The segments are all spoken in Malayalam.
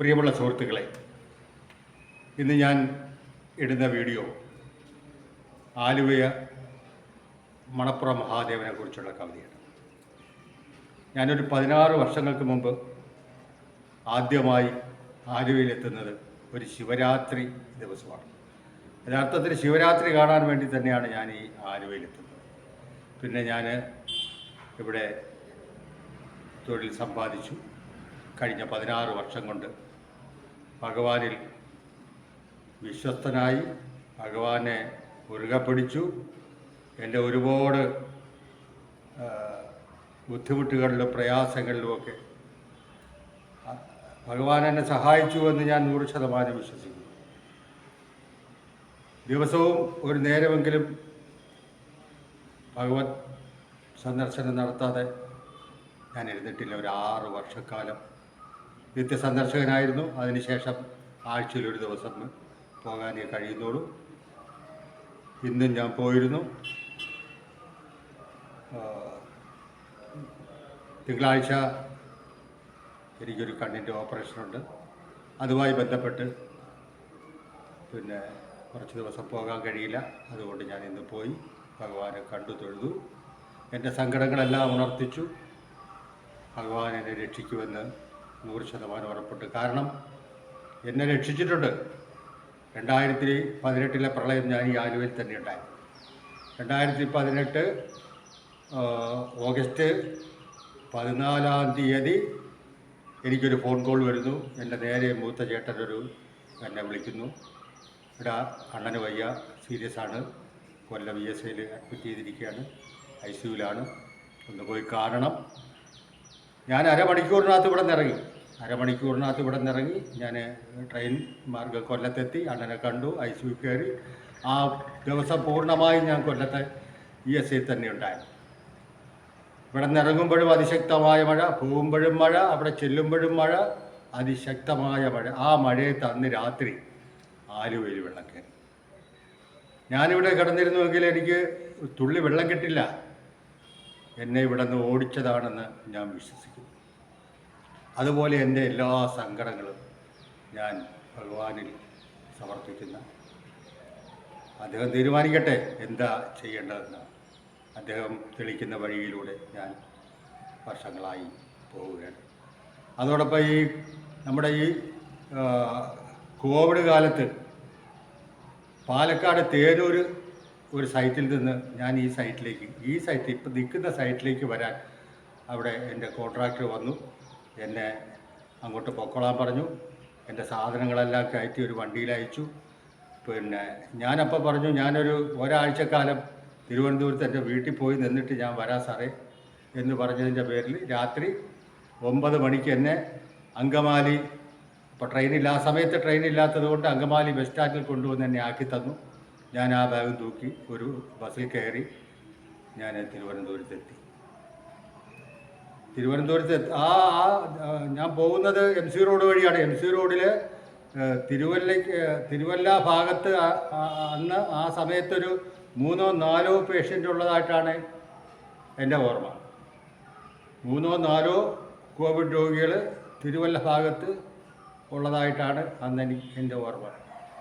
പ്രിയമുള്ള സുഹൃത്തുക്കളെ ഇന്ന് ഞാൻ ഇടുന്ന വീഡിയോ ആലുവയ മണപ്പുറം മഹാദേവനെ കുറിച്ചുള്ള കവിതയാണ്. ഞാനൊരു പതിനാറ് വർഷങ്ങൾക്ക് മുമ്പ് ആദ്യമായി ആലുവയിലെത്തുന്നത് ഒരു ശിവരാത്രി ദിവസമാണ്. യഥാർത്ഥത്തിൽ ശിവരാത്രി കാണാൻ വേണ്ടി തന്നെയാണ് ഞാൻ ഈ ആലുവയിലെത്തുന്നത്. പിന്നെ ഞാൻ ഇവിടെ തൊഴിൽ സമ്പാദിച്ചു. കഴിഞ്ഞ പതിനാറ് വർഷം കൊണ്ട് ഭഗവാനിൽ വിശ്വസ്തനായി ഭഗവാനെ മുറുകെ പിടിച്ചു. എന്റെ ഒരുപാട് ബുദ്ധിമുട്ടുകളിലും പ്രയാസങ്ങളിലുമൊക്കെ ഭഗവാൻ എന്നെ സഹായിച്ചു എന്ന് ഞാൻ നൂറ് ശതമാനം വിശ്വസിക്കുന്നു. ദിവസവും ഒരു നേരമെങ്കിലും ഭഗവത് സന്ദർശനം നടത്താതെ ഞാൻ ഇരുന്നിട്ടില്ല. ഒരു ആറ് വർഷക്കാലം നിത്യ സന്ദർശകനായിരുന്നു അതിനുശേഷം ആഴ്ചയിൽ ഒരു ദിവസം പോകാനേ കഴിയുന്നുള്ളൂ. ഇന്നും ഞാൻ പോയിരുന്നു. തിങ്കളാഴ്ച എനിക്കൊരു കണ്ണിന്റെ ഓപ്പറേഷനുണ്ട്. അതുമായി ബന്ധപ്പെട്ട് പിന്നെ കുറച്ച് ദിവസം പോകാൻ കഴിയില്ല. അതുകൊണ്ട് ഞാൻ ഇന്ന് പോയി ഭഗവാനെ കണ്ടു തൊഴുതു. എന്റെ സങ്കടങ്ങളെല്ലാം ഉണർത്തിച്ചു. ഭഗവാൻ എന്നെ രക്ഷിക്കുമെന്ന് നൂറ് ശതമാനം ഉറപ്പുണ്ട്. കാരണം എന്നെ രക്ഷിച്ചിട്ടുണ്ട്. രണ്ടായിരത്തി പതിനെട്ടിലെ പ്രളയം ഞാൻ ഈ ആലുവയിൽ തന്നെ ഉണ്ടായി. രണ്ടായിരത്തി പതിനെട്ട് ഓഗസ്റ്റ് പതിനാലാം തീയതി എനിക്കൊരു ഫോൺ കോൾ വരുന്നു. എന്റെ നേരെ മൂത്ത ചേട്ടനൊരു എന്നെ വിളിക്കുന്നു. ഇവിടെ അണ്ണന് വയ്യ സീരിയസ് ആണ്. കൊല്ലം ഇ എസ് ഐയിൽ അഡ്മിറ്റ് ചെയ്തിരിക്കുകയാണ്. ഐ സിയുലാണ് ഒന്ന് പോയി കാണണം. ഞാൻ അരമണിക്കൂറിനകത്ത് ഇവിടെ നിന്ന് ഇറങ്ങി അരമണിക്കൂറിനകത്ത് ഇവിടെ നിന്ന് ഇറങ്ങി ഞാൻ ട്രെയിൻ മാർഗ കൊല്ലത്തെത്തി അണ്ണനെ കണ്ടു ഐ സി കയറി. ആ ദിവസം പൂർണമായും ഞാൻ കൊല്ലത്തെ ഇ എസ് ഐ തന്നെ ഉണ്ടായിരുന്നു. ഇവിടെ നിന്ന് ഇറങ്ങുമ്പോഴും അതിശക്തമായ മഴ പോകുമ്പോഴും മഴ അവിടെ ചെല്ലുമ്പോഴും മഴ അതിശക്തമായ മഴ. ആ മഴയത്ത് അന്ന് രാത്രി ആലുവയിൽ വെള്ളം കയറി. ഞാനിവിടെ കിടന്നിരുന്നുവെങ്കിൽ എനിക്ക് തുള്ളി വെള്ളം കിട്ടില്ല. എന്നെ ഇവിടെ നിന്ന് ഓടിച്ചതാണെന്ന് ഞാൻ വിശ്വസിക്കുന്നു. അതുപോലെ എന്റെ എല്ലാ സങ്കടങ്ങളും ഞാൻ ഭഗവാനിൽ സമർപ്പിക്കുന്ന. അദ്ദേഹം തീരുമാനിക്കട്ടെ എന്താ ചെയ്യേണ്ടതെന്ന്. അദ്ദേഹം തെളിക്കുന്ന വഴിയിലൂടെ ഞാൻ വർഷങ്ങളായി പോവുകയാണ്. അതോടൊപ്പം ഈ നമ്മുടെ ഈ കോവിഡ് കാലത്ത് പാലക്കാട് തേരൂർ ഒരു സൈറ്റിൽ നിന്ന് ഞാൻ ഈ സൈറ്റിലേക്ക് ഈ സൈറ്റ് ഇപ്പം നിൽക്കുന്ന സൈറ്റിലേക്ക് വരാൻ അവിടെ എന്റെ കോൺട്രാക്ടർ വന്നു. എന്നെ അങ്ങോട്ട് പൊക്കോളാൻ പറഞ്ഞു. എന്റെ സാധനങ്ങളെല്ലാം കയറ്റി ഒരു വണ്ടിയിൽ അയച്ചു. പിന്നെ ഞാനപ്പോൾ പറഞ്ഞു ഞാനൊരു ഒരാഴ്ചക്കാലം തിരുവനന്തപുരത്ത് എന്റെ വീട്ടിൽ പോയി നിന്നിട്ട് ഞാൻ വരാം സാറേ എന്ന് പറഞ്ഞതിന്റെ പേരിൽ രാത്രി ഒമ്പത് മണിക്ക് എന്നെ അങ്കമാലി ഇപ്പോൾ ട്രെയിനില്ല ആ സമയത്ത് ട്രെയിനില്ലാത്തത് കൊണ്ട് അങ്കമാലി ബസ് സ്റ്റാൻഡിൽ കൊണ്ടുവന്ന് എന്നെ ആക്കി തന്നു. ഞാൻ ആ ബാഗ് തൂക്കി ഒരു ബസ്സിൽ കയറി ഞാൻ തിരുവനന്തപുരത്തെത്തി. തിരുവനന്തപുരത്ത് ആ ആ ഞാൻ പോകുന്നത് എം സി റോഡ് വഴിയാണ്. എം സി റോഡിൽ തിരുവല്ലയ്ക്ക് തിരുവല്ല ഭാഗത്ത് അന്ന് ആ സമയത്തൊരു മൂന്നോ നാലോ പേഷ്യന്റ് ഉള്ളതായിട്ടാണ് എന്റെ ഓർമ്മ. മൂന്നോ നാലോ കോവിഡ് രോഗികൾ തിരുവല്ല ഭാഗത്ത് ഉള്ളതായിട്ടാണ് അന്ന് എനിക്ക് എന്റെ ഓർമ്മ.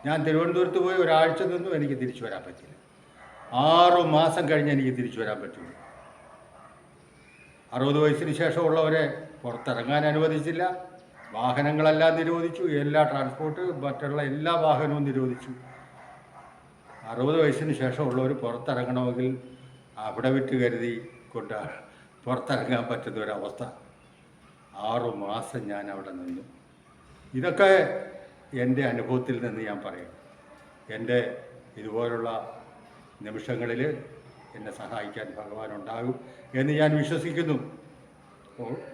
ഞാൻ തിരുവനന്തപുരത്ത് പോയി ഒരാഴ്ച നിന്നും എനിക്ക് തിരിച്ചു വരാൻ പറ്റില്ല ആറു മാസം കഴിഞ്ഞ് എനിക്ക് തിരിച്ചു വരാൻ പറ്റുള്ളൂ. അറുപത് വയസ്സിന് ശേഷമുള്ളവരെ പുറത്തിറങ്ങാൻ അനുവദിച്ചില്ല. വാഹനങ്ങളെല്ലാം നിരോധിച്ചു. എല്ലാ ട്രാൻസ്പോർട്ട് മറ്റുള്ള എല്ലാ വാഹനവും നിരോധിച്ചു. അറുപത് വയസ്സിന് ശേഷമുള്ളവർ പുറത്തിറങ്ങണമെങ്കിൽ അവിടെ വിട്ട് കരുതി കൊണ്ട് പുറത്തിറങ്ങാൻ പറ്റുന്ന ഒരവസ്ഥ ആറു മാസം ഞാൻ അവിടെ നിന്നു. ഇതൊക്കെ എന്റെ അനുഭവത്തിൽ നിന്ന് ഞാൻ പറയും. എന്റെ ഇതുപോലുള്ള നിമിഷങ്ങളിൽ എന്നെ സഹായിക്കാൻ ഭഗവാനുണ്ടാകും എന്ന് ഞാൻ വിശ്വസിക്കുന്നു.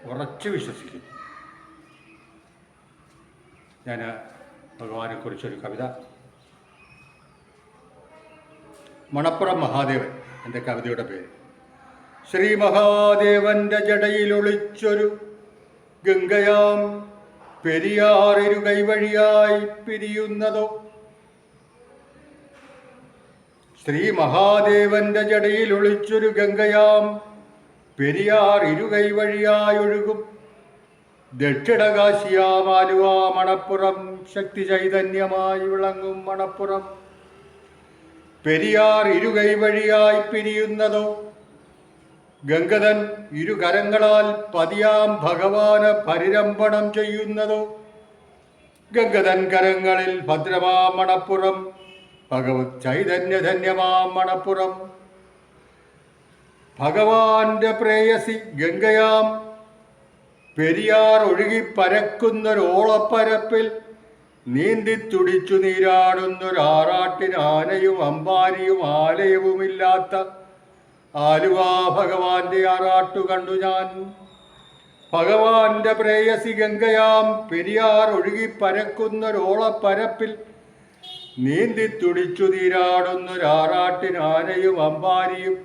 ഉറച്ച് വിശ്വസിക്കുന്നു. ഞാൻ ഭഗവാനെക്കുറിച്ചൊരു കവിത. മണപ്പുറം മഹാദേവൻ എന്റെ കവിതയുടെ പേര്. ശ്രീ മഹാദേവന്റെ ജടയിലൊളിച്ചൊരു ഗംഗയാം പെരിയാറിരു കൈവഴിയായി പിരിയുന്നതോ ശ്രീ മഹാദേവന്റെ ജടയിൽ ഒളിച്ചൊരു ഗംഗയാം. പെരിയാർ ഇരുകൈ വഴിയായൊഴുകും. ദക്ഷിണകാശിയാമാലുവ മണപ്പുറം. ശക്തി ചൈതന്യമായി വിളങ്ങും മണപ്പുറം. പെരിയാർ ഇരുകൈ വഴിയായി പിരിയുന്നതോ? ഗംഗതൻ ഇരുകരങ്ങളാൽ പതിയാം ഭഗവാന് പരിരംഭണം ചെയ്യുന്നതോ? ഗംഗതൻ കരങ്ങളിൽ ഭദ്രമാ മണപ്പുറം. ഭഗവത് ചൈതന്യധന്യമാം മണപ്പുറം ഭഗവാന്റെ പ്രേയസി ഗംഗയാം. പെരിയാർ ഒഴുകി പരക്കുന്നൊരോളപ്പരപ്പിൽ നീന്തി തുടിച്ചു നീരാടുന്നൊരാറാട്ടിന് ആനയും അമ്പാരിയും ആലയവുമില്ലാത്ത ആലുവ ഭഗവാന്റെ ആറാട്ടു കണ്ടു ഞാൻ. ഭഗവാന്റെ പ്രേയസി ഗംഗയാം. പെരിയാർ ഒഴുകി പരക്കുന്നൊരോളപ്പരപ്പിൽ നീന്തി തുടിച്ചു നീരാടുന്നൊരാറാട്ടിന് ആനയും അമ്പാരിയും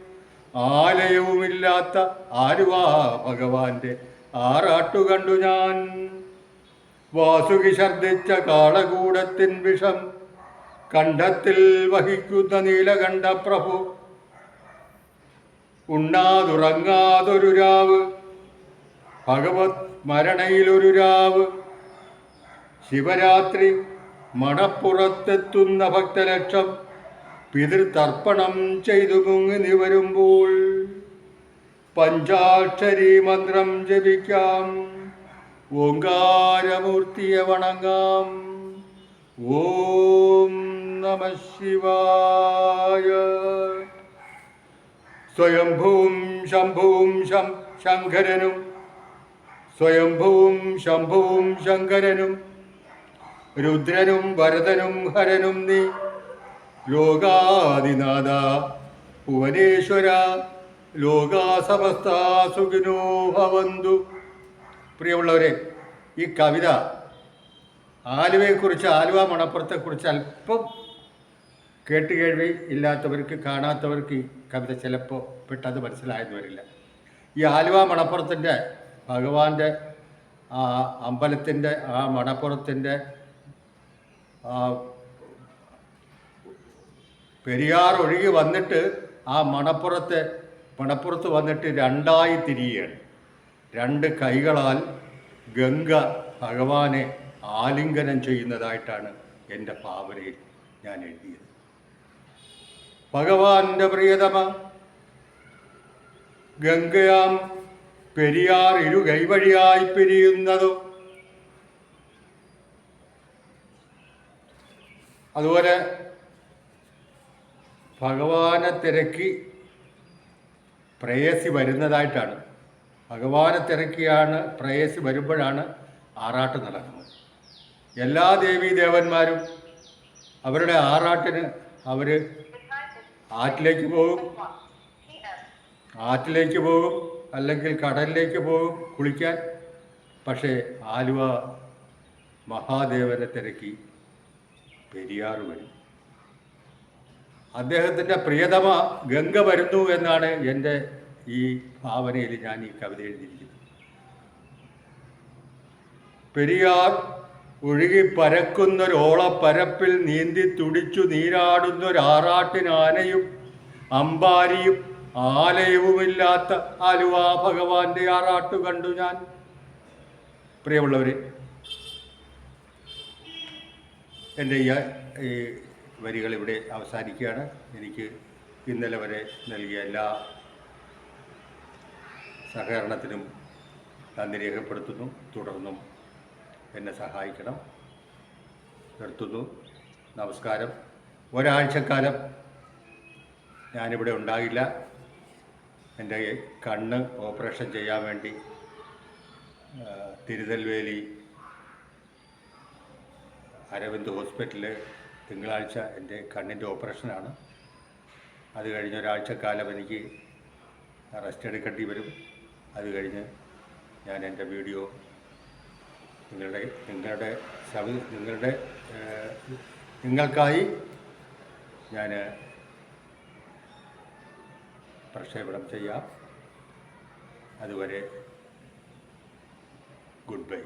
ആലയവുമില്ലാത്ത ആരുവാ ഭഗവാന്റെ ആറാട്ടു കണ്ടു ഞാൻ. വാസുകി ഛർദിച്ച കാളകൂടത്തിൻ വിഷം കണ്ഠത്തിൽ വഹിക്കുന്ന നീലകണ്ഠ പ്രഭു. ഉണ്ണാതുറങ്ങാതൊരു രാവ് ഭഗവത് സ്മരണയിലൊരു രാവ്. ശിവരാത്രി മണപ്പുറത്തെത്തുന്ന ഭക്തലക്ഷം പിതൃതർപ്പണം ചെയ്തു മുങ്ങി നിവരുമ്പോൾ പഞ്ചാക്ഷരി മന്ത്രം ജപിക്കാം. ഓങ്കാരമൂർത്തിയെ വണങ്ങാം. ഓം നമ ശിവായ. സ്വയംഭൂം ശംഭൂം ശം ശങ്കരനും. സ്വയംഭൂം ശംഭൂം ശങ്കരനും. രുദ്രനും വരദനും ഹരനും നീ. ലോകാദിനാഥ ഭുവനേശ്വര ലോകാസമസ്ത സുഖിനോ ഭവന്തു. പ്രിയമുള്ളവരെ ഈ കവിത ആലുവയെക്കുറിച്ച് ആലുവ മണപ്പുറത്തെക്കുറിച്ച് അല്പം കേട്ട് കേൾവി ഇല്ലാത്തവർക്ക് കാണാത്തവർക്ക് ഈ കവിത ചിലപ്പോൾ പെട്ടെന്ന് മനസ്സിലായെന്ന് വരില്ല. ഈ ആലുവ മണപ്പുറത്തിന്റെ ഭഗവാന്റെ ആ അമ്പലത്തിന്റെ ആ മണപ്പുറത്തിന്റെ പെരിയാർ ഒഴുകി വന്നിട്ട് ആ മണപ്പുറത്തെ മണപ്പുറത്ത് വന്നിട്ട് രണ്ടായി തിരിയുകയാണ്. രണ്ട് കൈകളാൽ ഗംഗ ഭഗവാനെ ആലിംഗനം ചെയ്യുന്നതായിട്ടാണ് എന്റെ ഭാവനയിൽ ഞാൻ എഴുതിയത്. ഭഗവാന്റെ പ്രിയതമ ഗംഗയാം പെരിയാർ ഇരു കൈവഴിയായി പിരിയുന്നതോ അതുപോലെ ഭഗവാനെ തിരക്കി പ്രേയസി വരുന്നതായിട്ടാണ്. ഭഗവാനെ തിരക്കിയാണ് പ്രേയസി വരുമ്പോഴാണ് ആറാട്ട് നടക്കുന്നത്. എല്ലാ ദേവീ ദേവന്മാരും അവരുടെ ആറാട്ടിന് അവർ ആറ്റിലേക്ക് പോകും. ആറ്റിലേക്ക് പോകും അല്ലെങ്കിൽ കടലിലേക്ക് പോകും കുളിക്കാൻ. പക്ഷേ ആലുവ മഹാദേവനെ തിരക്കി പെരിയാർ വരും അദ്ദേഹത്തിന്റെ പ്രിയതമ ഗംഗ വരുന്നു എന്നാണ് എന്റെ ഈ ഭാവനയിൽ ഞാൻ ഈ കവിത എഴുതിയിരിക്കുന്നത്. പെരിയാർ ഒഴുകി പരക്കുന്നൊരോളപ്പരപ്പിൽ നീന്തി തുടിച്ചു നീരാടുന്നൊരാറാട്ടിനാനയും അമ്പാരിയും ആലയവുമില്ലാത്ത ആലുവാ ഭഗവാന്റെ ആറാട്ടു കണ്ടു ഞാൻ. പ്രിയമുള്ളവരെ എന്റെ ഈ വരികൾ ഇവിടെ അവസാനിക്കുകയാണ്. എനിക്ക് ഇന്നലെ വരെ നൽകിയ എല്ലാ സഹകരണത്തിനും നന്ദി രേഖപ്പെടുത്തുന്നു. തുടർന്നും എന്നെ സഹായിക്കണം. നിർത്തുന്നു. നമസ്കാരം. ഒരാഴ്ചക്കാലം ഞാനിവിടെ ഉണ്ടാകില്ല എന്റെ കണ്ണ് ഓപ്പറേഷൻ ചെയ്യാൻ വേണ്ടി തിരുനെൽവേലി അരവിന്ദ് ഹോസ്പിറ്റലിൽ തിങ്കളാഴ്ച എന്റെ കണ്ണിന്റെ ഓപ്പറേഷനാണ്. അത് കഴിഞ്ഞ് ഒരാഴ്ചക്കാലം എനിക്ക് റെസ്റ്റ് എടുക്കേണ്ടി വരും. അത് കഴിഞ്ഞ് ഞാൻ എന്റെ വീഡിയോ നിങ്ങളുടെ നിങ്ങളുടെ സവി നിങ്ങളുടെ നിങ്ങൾക്കായി ഞാൻ പ്രക്ഷേപണം ചെയ്യാം. അതുവരെ ഗുഡ് ബൈ.